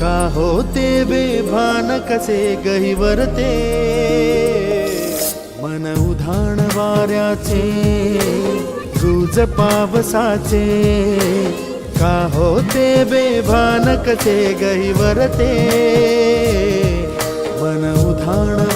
का होते बेभान कसे गहिवरते? मन उधाण वाऱ्याचे गुज पावसाचे का होते बेभान कसे गहिवरते? मन उधाण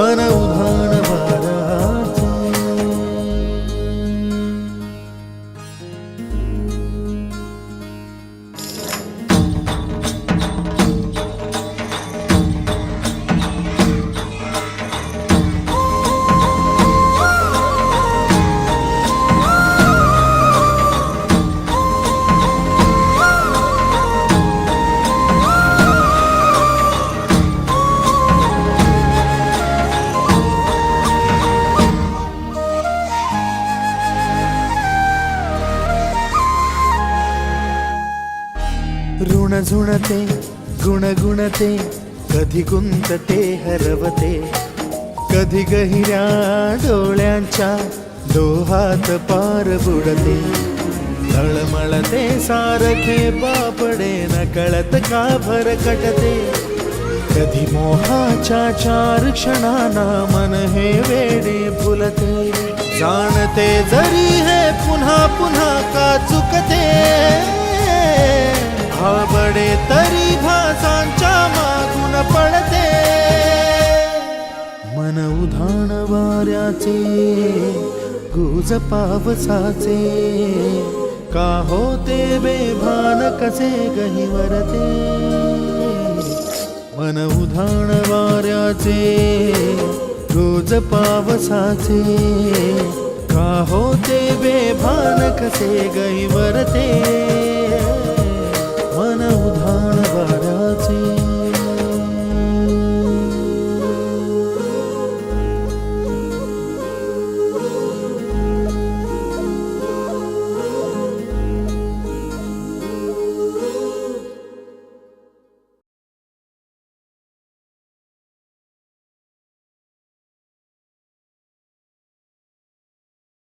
वन उधर ऋण झुणते गुणगुणते कधी गुंतते हरवते. कधी गहिऱ्या डोळ्यांच्या दोहात पार बुडते. तळमळते सारखे बापडे न कळत का भरकटते कधी मोहाच्या चार क्षणाना मन हे वेडे फुलते. जाणते जरी हे पुन्हा पुन्हा का चुकते. आवडे तरी भासांच्या मागून पडते. मन उधाण वाऱ्याचे गुज पावसाचे का होते बेभान कसे गहिवरते मन उधाण वाऱ्याचे रोज पावसाचे का होते बेभान कसे गहिवरते